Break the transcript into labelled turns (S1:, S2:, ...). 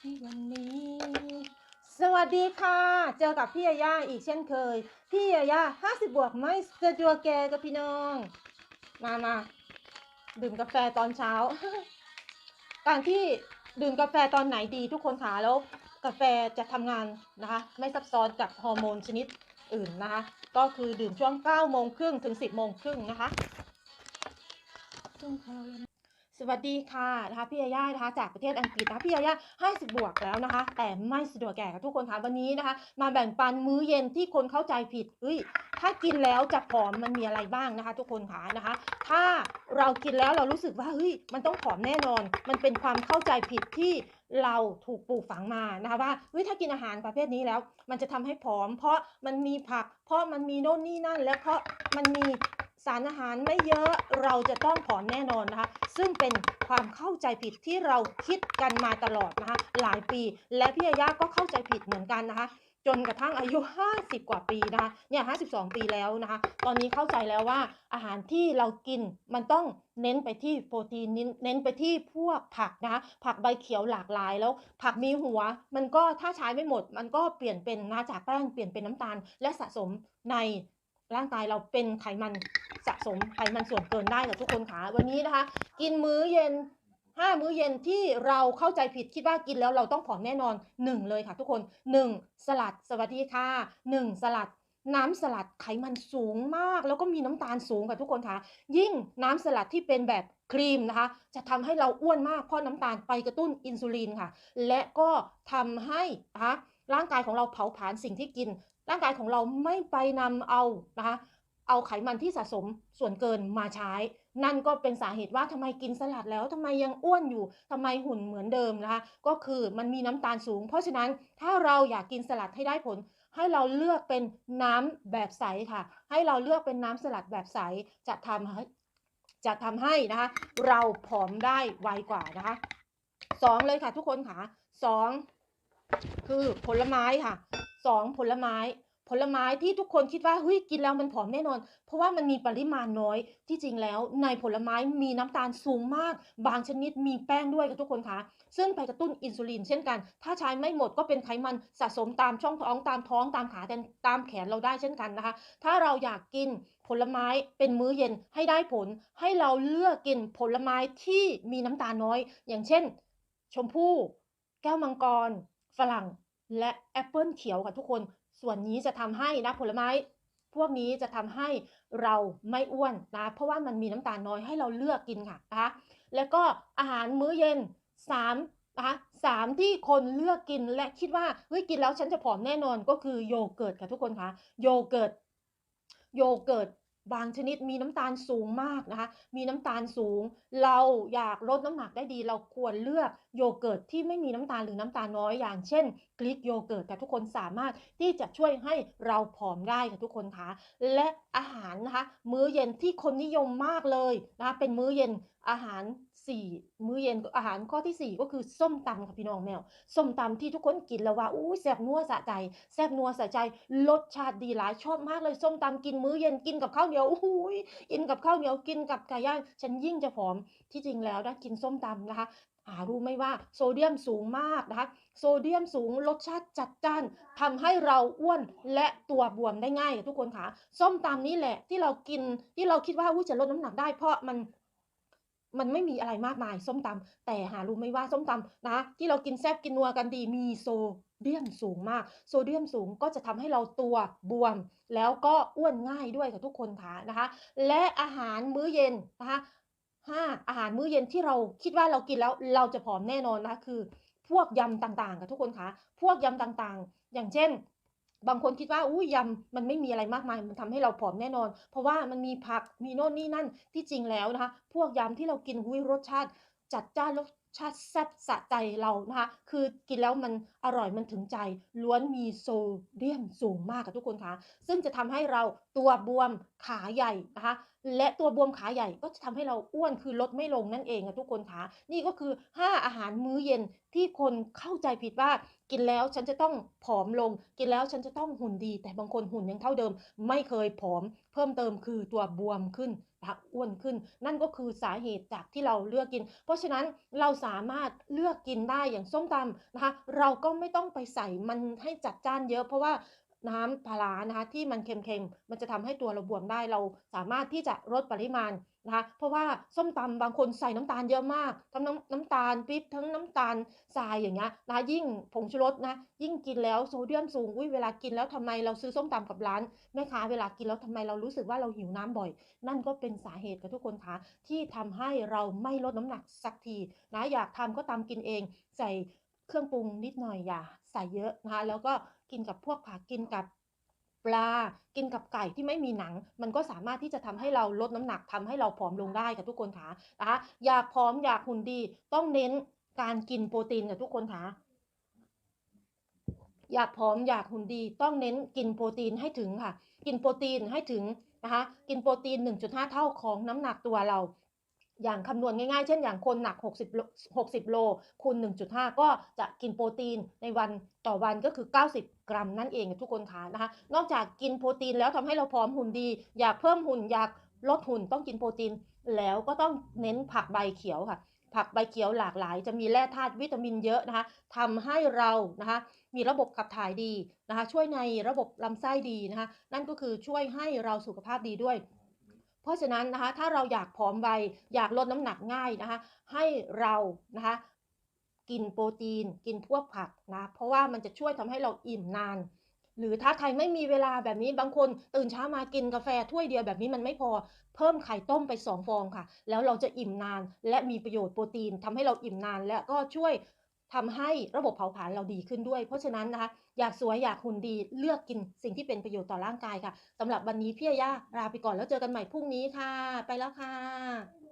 S1: ให้วันนี้ สวัสดีค่ะ เจอกับพี่ยาย่าอีกเช่นเคย พี่ยาย่าห้าสิบบวกไม่สะดวกแกกับพี่น้อง มามาดื่มกาแฟตอนเช้า การที่ดื่มกาแฟตอนไหนดีทุกคนคะแล้วกาแฟจะทำงานนะคะ ไม่ซับซ้อนกับฮอร์โมนชนิดอื่นนะคะ ก็คือดื่มช่วง9โมงครึ่งถึง 10โมงครึ่งนะคะ สวัสดีค่ะนะคะพี่ยาย่านะคะจากประเทศอังกฤษนะคะพี่ยาย่า50บบวกแล้วนะคะ แต่ไม่สะดวกแก่กับทุกคนค่ะวันนี้นะคะ มาแบ่งปันมื้อเย็นที่คนเข้าใจผิดเฮ้ยถ้ากินแล้วจะผอมมันมีอะไรบ้างนะคะ ทุกคนค่ะนะคะ ถ้าเรากินแล้วเรารู้สึกว่าเฮ้ยมันต้องผอมแน่นอน มันเป็นความเข้าใจผิดที่เราถูกปลูกฝังมานะคะว่าเฮ้ยถ้ากินอาหารประเภทนี้แล้ว มันจะทำให้ผอม เพราะมันมีผัก เพราะมันมีโน่นนี่นั่น และเพราะมันมี สารอาหารไม่เยอะเราจะต้องผอมแน่นอนนะคะ ซึ่งเป็นความเข้าใจผิดที่เราคิดกันมาตลอดนะคะหลายปี และพี่ยายาก็เข้าใจผิดเหมือนกันนะคะ จนกระทั่งอายุ 50 กว่าปีนะคะเนี่ย52 ปีแล้วนะคะ ตอนนี้เข้าใจแล้วว่าอาหารที่เรากินมันต้องเน้นไปที่โปรตีนเน้นเน้นไปที่พวกผักนะคะผักใบเขียวหลากหลายแล้ว ผักมีหัว มันก็ถ้าใช้ไม่หมด มันก็เปลี่ยนเป็นนะจากแป้งเปลี่ยนเป็นน้ำตาล และสะสมใน ร่างกายเราเป็นไขมันสะสมไขมันส่วนเกินได้กับทุกคนค่ะวันนี้นะคะ กินมื้อเย็นห้ามื้อเย็นที่เราเข้าใจผิดคิดว่ากินแล้วเราต้องผอมแน่นอนหนึ่งเลยค่ะทุกคนหนึ่งสลัดสวัสดีค่ะหนึ่งสลัดน้ำสลัดไขมันสูงมาก แล้วก็มีน้ำตาลสูงค่ะทุกคนค่ะ ยิ่งน้ำสลัดที่เป็นแบบครีมนะคะ จะทำให้เราอ้วนมากเพราะน้ำตาลไปกระตุ้นอินซูลินค่ะ และก็ทำให้นะคะร่างกายของเราเผาผลาญสิ่งที่กิน ร่างกายของเราไม่ไปนำเอานะคะ เอาไขมันที่สะสมส่วนเกินมาใช้ นั่นก็เป็นสาเหตุว่าทำไมกินสลัดแล้วทำไมยังอ้วนอยู่ทำไมหุ่นเหมือนเดิมนะคะ ก็คือมันมีน้ำตาลสูง เพราะฉะนั้นถ้าเราอยากกินสลัดให้ได้ผลให้เราเลือกเป็นน้ำแบบใสค่ะ ให้เราเลือกเป็นน้ำสลัดแบบใสจะทำให้จะทำให้นะคะ เราผอมได้ไวกว่านะคะสองเลยค่ะทุกคนค่ะสองคือผลไม้ค่ะสองผลไม้ ผลไม้ที่ทุกคนคิดว่าเฮ้ยกินแล้วมันผอมแน่นอน เพราะว่ามันมีปริมาณน้อยที่จริงแล้ว ในผลไม้มีน้ำตาลสูงมาก บางชนิดมีแป้งด้วยค่ะทุกคนคะซึ่งไปกระตุ้นอินซูลินเช่นกัน ถ้าใช้ไม่หมดก็เป็นไขมันสะสมตามช่องท้องตามท้องตามขาตามแขนเราได้เช่นกันนะคะ ถ้าเราอยากกินผลไม้เป็นมื้อเย็นให้ได้ผล ให้เราเลือกกินผลไม้ที่มีน้ำตาลน้อย อย่างเช่น ชมพู่ แก้วมังกร ฝรั่งและแอปเปิลเขียวค่ะทุกคน ส่วนนี้จะทำให้นะผลไม้ พวกนี้จะทำให้เราไม่อ้วนนะเพราะว่ามันมีน้ำตาลน้อยให้เราเลือกกินค่ะนะคะแล้วก็อาหารมื้อเย็น3นะคะสามที่คนเลือกกินและคิดว่าเฮ้ยกินแล้วฉันจะผอมแน่นอนก็คือโยเกิร์ตค่ะทุกคนคะโยเกิร์ตโยเกิร์ต บางชนิดมีน้ำตาลสูงมากนะคะ มีน้ำตาลสูง เราอยากลดน้ำหนักได้ดี เราควรเลือกโยเกิร์ตที่ไม่มีน้ำตาลหรือน้ำตาลน้อยอย่างเช่นกรีกโยเกิร์ตแต่ทุกคนสามารถที่จะช่วยให้เราผอมได้ค่ะทุกคนคะและอาหารนะคะ มื้อเย็นที่คนนิยมมากเลยนะคะเป็นมื้อเย็นอาหาร 4มื้อเย็นอาหารข้อที่4ก็คือส้มตำค่ะพี่น้องแมวส้มตำที่ทุกคนกินแล้วว่าอู้แซ่บนัวสะใจแซ่บนัวสะใจรสชาติดีหลายชอบมากเลยส้มตำกินมื้อเย็นกินกับข้าวเหนียวอู้ยกินกับข้าวเหนียวกินกับไก่ย่างฉันยิ่งจะผอมที่จริงแล้วนะกินส้มตำนะคะหารู้ไหมว่าโซเดียมสูงมากนะคะโซเดียมสูงรสชาติจัดจ้านทำให้เราอ้วนและตัวบวมได้ง่ายทุกคนค่ะ ส้มตำนี่แหละที่เรากินที่เราคิดว่าอู้จะลดน้ำหนักได้เพราะมัน มันไม่มีอะไรมากมายส้มตำแต่หารู้ไหมว่าส้มตำนะ ที่เรากินแซบกินนัวกันดีมีโซเดียมสูงมาก โซเดียมสูงก็จะทำให้เราตัวบวม แล้วก็อ้วนง่ายด้วยค่ะทุกคนค่ะนะคะ และอาหารมื้อเย็นนะคะห้าอาหารมื้อเย็นที่เราคิดว่าเรากินแล้วเราจะผอมแน่นอนนะคะคือ พวกยำต่างๆค่ะทุกคนคะพวกยำต่างๆ อย่างเช่น บางคนคิดว่าอุ้ยยำมันไม่มีอะไรมากมาย มันทำให้เราผอมแน่นอน เพราะว่ามันมีผักมีโน่นนี่นั่นที่จริงแล้วนะคะ พวกยำที่เรากินหุ้ยรสชาติจัดจ้านแล้ว ชาติแซ่บสะใจเรานะคะ คือกินแล้วมันอร่อยมันถึงใจ ล้วนมีโซเดียมสูงมากค่ะทุกคนคะซึ่งจะทำให้เราตัวบวมขาใหญ่นะคะ และตัวบวมขาใหญ่ก็จะทำให้เราอ้วนคือลดไม่ลงนั่นเองค่ะทุกคนคะนี่ก็คือ 5 อาหารมื้อเย็นที่คนเข้าใจผิดว่ากินแล้วฉันจะต้องผอมลง กินแล้วฉันจะต้องหุ่นดี แต่บางคนหุ่นยังเท่าเดิม ไม่เคยผอม เพิ่มเติมคือตัวบวมขึ้น ตักอ้วนขึ้น นั่นก็คือสาเหตุจากที่เราเลือกกิน เพราะฉะนั้นเราสามารถเลือกกินได้อย่างส้มตำนะคะ เราก็ไม่ต้องไปใส่มันให้จัดจ้านเยอะเพราะว่าน้ำปลานะคะที่มันเค็มๆ มันจะทำให้ตัวเราบวมได้เราสามารถที่จะลดปริมาณ นะคะเพราะว่าส้มตำบางคนใส่น้ำตาลเยอะมาก ทั้งน้ำน้ำตาลปี๊บทั้งน้ำตาลทรายอย่างเงี้ยนะยิ่งผงชูรสนะ ยิ่งกินแล้วโซเดียมสูงอุ๊ยเวลากินแล้วทำไมเราซื้อส้มตำกับร้านแม่ค้าเวลากินแล้วทำไมเรารู้สึกว่าเราหิวน้ำบ่อย นั่นก็เป็นสาเหตุค่ะทุกคนคะที่ทำให้เราไม่ลดน้ำหนักสักทีนะอยากทำก็ตำกินเอง ใส่เครื่องปรุงนิดหน่อยอย่าใส่เยอะนะคะแล้วก็กินกับพวกผักกินกับ ปลา กินกับไก่ที่ไม่มีหนัง มันก็สามารถที่จะทำให้เราลดน้ำหนักทำให้เราผอมลงได้ค่ะทุกคนคะนะคะอยากผอมอยากหุ่นดี ต้องเน้นการกินโปรตีนค่ะทุกคนคะอยากผอมอยากหุ่นดี ต้องเน้นกินโปรตีนให้ถึงค่ะ กินโปรตีนให้ถึงนะคะ กินโปรตีน 1.5 เท่าของน้ำหนักตัวเรา อย่างคำนวณง่ายๆ เช่นอย่างคนหนัก 60 60 โลคูณ 1.5 ก็จะกินโปรตีนในวันต่อวันก็คือ 90 กรัมนั่นเองทุกคนคะนะคะ นอกจากกินโปรตีนแล้วทำให้เราผอมหุ่นดี อยากเพิ่มหุ่นอยากลดหุ่นต้องกินโปรตีน แล้วก็ต้องเน้นผักใบเขียวค่ะ ผักใบเขียวหลากหลาย จะมีแร่ธาตุวิตามินเยอะนะคะทำให้เรานะคะมีระบบขับถ่ายดีนะคะ ช่วยในระบบลำไส้ดีนะคะ นั่นก็คือช่วยให้เราสุขภาพดีด้วย เพราะฉะนั้นนะคะถ้าเราอยากผอมไวอยากลดน้ำหนักง่ายนะคะ ให้เรานะคะกินโปรตีนกินพวกผักนะเพราะว่ามันจะช่วยทำให้เราอิ่มนาน หรือถ้าใครไม่มีเวลาแบบนี้บางคนตื่นเช้ามากินกาแฟถ้วยเดียวแบบนี้มันไม่พอเพิ่มไข่ต้มไป2ฟองค่ะ แล้วเราจะอิ่มนาน และมีประโยชน์โปรตีนทำให้เราอิ่มนาน และก็ช่วย ทำให้ระบบเผาผลาญเราดีขึ้นด้วย เพราะฉะนั้นนะคะอยากสวยอยากหุ่นดีเลือกกินสิ่งที่เป็นประโยชน์ต่อร่างกายค่ะสำหรับวันนี้พี่ยาย่าลาไปก่อนแล้วเจอกันใหม่พรุ่งนี้ค่ะ ไปแล้วค่ะ